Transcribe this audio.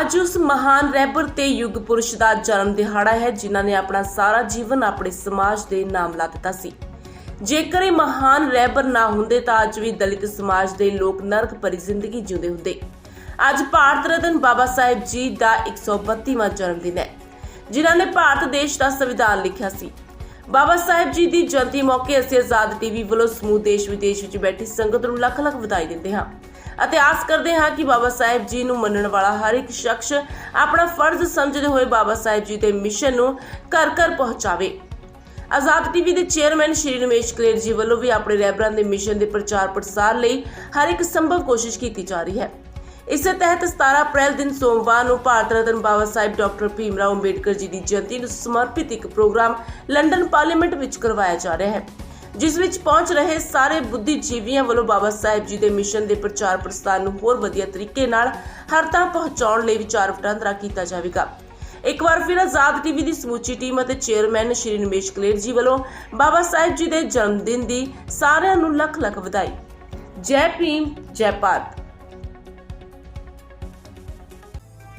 ਅੱਜ ਉਸ ਮਹਾਨ ਰਹਿਬਰ ਤੇ ਯੁੱਗ ਪੁਰਸ਼ ਦਾ ਜਨਮ ਦਿਹਾੜਾ ਹੈ, ਜਿਨ੍ਹਾਂ ਨੇ ਆਪਣਾ ਸਾਰਾ ਜੀਵਨ ਆਪਣੇ ਸਮਾਜ ਦੇ ਨਾਮ ਲਾ ਦਿੱਤਾ ਸੀ। ਜੇਕਰ ਇਹ ਮਹਾਨ ਰਹਿਬਰ ਨਾ ਹੁੰਦੇ ਤਾਂ ਅੱਜ ਵੀ ਦਲਿਤ ਸਮਾਜ ਦੇ ਲੋਕ ਨਰਕ ਭਰੀ ਜ਼ਿੰਦਗੀ ਜਿਉਂਦੇ ਹੁੰਦੇ। ਅੱਜ ਭਾਰਤ ਰਤਨ ਬਾਬਾ ਸਾਹਿਬ ਜੀ ਦਾ 132ਵਾਂ ਜਨਮ ਦਿਨ ਹੈ, ਜਿਨ੍ਹਾਂ ਨੇ ਭਾਰਤ ਦੇਸ਼ ਦਾ ਸੰਵਿਧਾਨ ਲਿਖਿਆ ਸੀ। ਬਾਬਾ ਸਾਹਿਬ ਜੀ ਦੀ ਜਯੰਤੀ ਮੌਕੇ ਅਸੀਂ ਆਜ਼ਾਦ ਟੀਵੀ ਵੱਲੋਂ ਸਮੂਹ ਦੇਸ਼ ਵਿਦੇਸ਼ ਵਿੱਚ ਬੈਠੀ ਸੰਗਤ ਨੂੰ ਲੱਖ ਲੱਖ ਵਧਾਈ ਦਿੰਦੇ ਹਾਂ ਅਤੇ ਆਸ ਕਰਦੇ ਹਾਂ ਕਿ ਬਾਬਾ ਸਾਹਿਬ ਜੀ ਨੂੰ ਮੰਨਣ ਵਾਲਾ ਹਰ ਇੱਕ ਸ਼ਖਸ ਆਪਣਾ ਫਰਜ਼ ਸਮਝਦੇ ਹੋਏ ਬਾਬਾ ਸਾਹਿਬ ਜੀ ਦੇ ਮਿਸ਼ਨ ਨੂੰ ਘਰ ਘਰ ਪਹੁੰਚਾਵੇ। ਆਜ਼ਾਦ ਟੀਵੀ ਦੇ ਚੇਅਰਮੈਨ ਸ਼੍ਰੀ ਰਮੇਸ਼ ਕਲੇਰ ਜੀ ਵੱਲੋਂ ਵੀ ਆਪਣੇ ਰਹਿਬਰਾਂ ਦੇ ਮਿਸ਼ਨ ਦੇ ਪ੍ਰਚਾਰ ਪ੍ਰਸਾਰ ਲਈ ਹਰ ਇੱਕ ਸੰਭਵ ਕੋਸ਼ਿਸ਼ ਕੀਤੀ ਜਾ ਰਹੀ ਹੈ। ਇਸੇ ਤਹਿਤ 17 ਅਪ੍ਰੈਲ ਦਿਨ ਸੋਮਵਾਰ ਨੂੰ ਭਾਰਤ ਰਤਨ ਬਾਬਾ ਸਾਹਿਬ ਡਾਕਟਰ ਭੀਮਰਾਓ ਅੰਬੇਡਕਰ ਜੀ ਦੀ ਜਯੰਤੀ ਨੂੰ ਸਮਰਪਿਤ ਇੱਕ ਪ੍ਰੋਗਰਾਮ ਲੰਡਨ ਪਾਰਲੀਮੈਂਟ ਵਿੱਚ ਕਰਵਾਇਆ ਜਾ ਰਿਹਾ ਹੈ, ਜਿਸ ਵਿੱਚ ਪਹੁੰਚ ਰਹੇ ਸਾਰੇ ਬੁੱਧੀਜੀਵੀਆਂ ਵੱਲੋਂ ਬਾਬਾ ਸਾਹਿਬ ਜੀ ਦੇ ਮਿਸ਼ਨ ਦੇ ਪ੍ਰਚਾਰ ਪ੍ਰਸਾਰ ਨੂੰ ਹੋਰ ਵਧੀਆ ਤਰੀਕੇ ਨਾਲ ਹਰ ਤੱਕ ਪਹੁੰਚਾਉਣ ਲਈ ਵਿਚਾਰ ਵਟਾਂਦਰਾ ਕੀਤਾ ਜਾਵੇਗਾ। ਇੱਕ ਵਾਰ ਫਿਰ ਆਜ਼ਾਦ ਟੀਵੀ ਦੀ ਸਮੁੱਚੀ ਟੀਮ ਅਤੇ ਚੇਅਰਮੈਨ ਸ਼੍ਰੀ ਨਿਮੇਸ਼ ਕਲੇਰ ਜੀ ਵੱਲੋਂ ਬਾਬਾ ਸਾਹਿਬ ਜੀ ਦੇ ਜਨਮ ਦਿਨ ਦੀ ਸਾਰਿਆਂ ਨੂੰ ਲੱਖ ਲੱਖ ਵਧਾਈ। ਜੈ ਭੀਮ, ਜੈ ਭਾਰਤ।